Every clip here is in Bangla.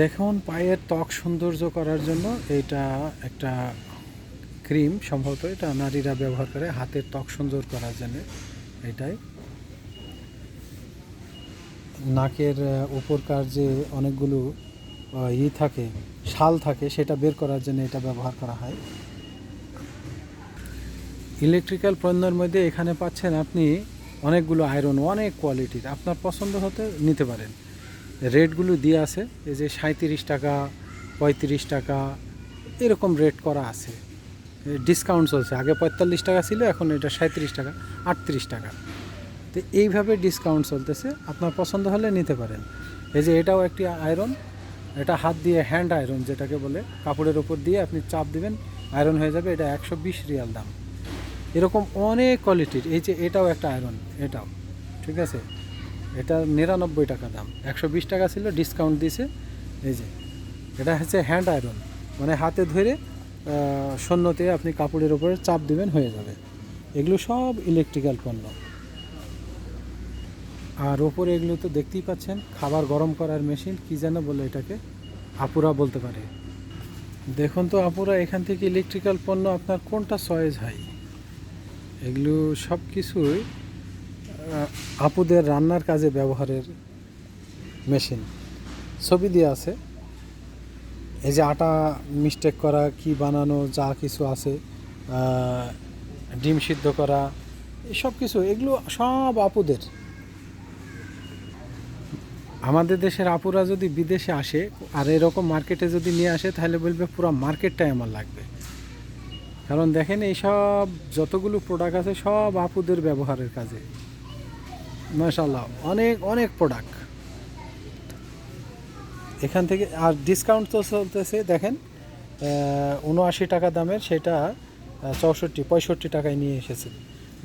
দেখুন, পায়ের ত্বক সৌন্দর্য করার জন্য এটা একটা ক্রিম সম্ভবত এটা নারীরা ব্যবহার করে, হাতের ত্বক সুন্দর করার জন্য এটাই। নাকের উপরকার যে অনেকগুলো ই থাকে, শাল থাকে, সেটা বের করার জন্য এটা ব্যবহার করা হয়। ইলেকট্রিক্যাল পণ্যের মধ্যে এখানে পাচ্ছেন আপনি অনেকগুলো আয়রন, অনেক কোয়ালিটির, আপনার পছন্দ হতে নিতে পারেন। রেটগুলো দিয়ে আছে। এই যে সাঁত্রিশ টাকা, পঁয়ত্রিশ টাকা, এরকম রেট করা আছে। ডিসকাউন্ট চলছে। আগে পঁয়তাল্লিশ টাকা ছিল, এখন এটা সাঁত্রিশ টাকা, আটত্রিশ টাকা। তো এইভাবে ডিসকাউন্ট চলতেছে। আপনার পছন্দ হলে নিতে পারেন। এই যে এটাও একটি আয়রন এটা হাত দিয়ে হ্যান্ড আয়রন যেটাকে বলে, কাপড়ের ওপর দিয়ে আপনি চাপ দিবেন আয়রন হয়ে যাবে। এটা একশো বিশ রিয়াল দাম। এরকম অনেক কোয়ালিটির এই যে এটাও একটা আয়রন এটাও। ঠিক আছে? এটা নিরানব্বই টাকা দাম। একশো বিশ টাকা ছিল ডিসকাউন্ট দিয়েছে এই যে, এটা হচ্ছে হ্যান্ড আয়রন মানে হাতে ধরে শূন্যতে আপনি কাপড়ের উপরে চাপ দেবেন, হয়ে যাবে। এগুলো সব ইলেকট্রিক্যাল পণ্য। আর ওপরে এগুলো তো দেখতেই পাচ্ছেন, খাবার গরম করার মেশিন কি যেন বলে এটাকে? আপুরা বলতে পারে। দেখুন তো আপুরা, এখান থেকে ইলেকট্রিক্যাল পণ্য আপনার কোনটা চয়েস হয় এগুলো সব কিছুই আপুদের রান্নার কাজে ব্যবহারের মেশিন। ছবি দিয়ে আছে। এই যে আটা মিস্টেক করা, কি বানানো, যা কিছু আছে ডিম সিদ্ধ করা সব কিছু, এগুলো সব আপুদের। আমাদের দেশের আপুরা যদি বিদেশে আসে, আর এরকম মার্কেটে যদি নিয়ে আসে, তাহলে বলবে পুরো মার্কেটটাই আমার লাগবে। কারণ দেখেন, এই সব যতগুলো প্রোডাক্ট আছে, সব আপুদের ব্যবহারের কাজে। মাশাল্লাহ অনেক অনেক প্রোডাক্ট এখান থেকে, আর ডিসকাউন্ট তো চলতেছে, দেখেন উনআশি টাকা দামের সেটা চৌষট্টি, পঁয়ষট্টি টাকায় নিয়ে এসেছে।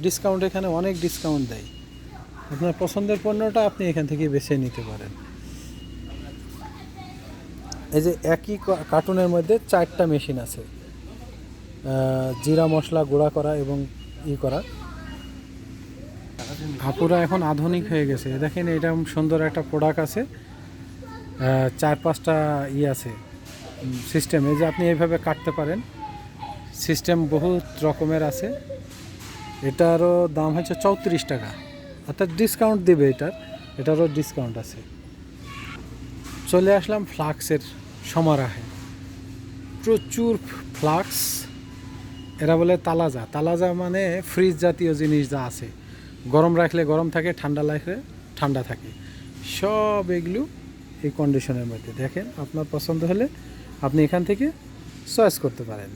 ডিসকাউন্ট এখানে অনেক ডিসকাউন্ট দেয়। আপনার পছন্দের পণ্যটা আপনি এখান থেকে বেছে নিতে পারেন। এই যে একই কার্টুনের মধ্যে চারটা মেশিন আছে। জিরা মশলা গুঁড়া করা এবং ই করা। আপুরা এখন আধুনিক হয়ে গেছে। দেখেন এরকম সুন্দর একটা প্রোডাক্ট আছে। চার পাঁচটা ই আছে সিস্টেম এই যে আপনি এইভাবে কাটতে পারেন সিস্টেম বহুত রকমের আছে। এটারও দাম হচ্ছে চৌত্রিশ টাকা। অর্থাৎ ডিসকাউন্ট দেবে এটার, এটারও ডিসকাউন্ট আছে। চলে আসলাম ফ্লাক্সের সমারাহে। প্রচুর ফ্লাক্স, এরা বলে তালাজা। তালাজা মানে ফ্রিজ জাতীয় জিনিস যা আছে। গরম রাখলে গরম থাকে, ঠান্ডা রাখলে ঠান্ডা থাকে। সব এগুলো এই কন্ডিশনের মধ্যে। দেখেন, আপনার পছন্দ হলে আপনি এখান থেকে চয়েস করতে পারেন।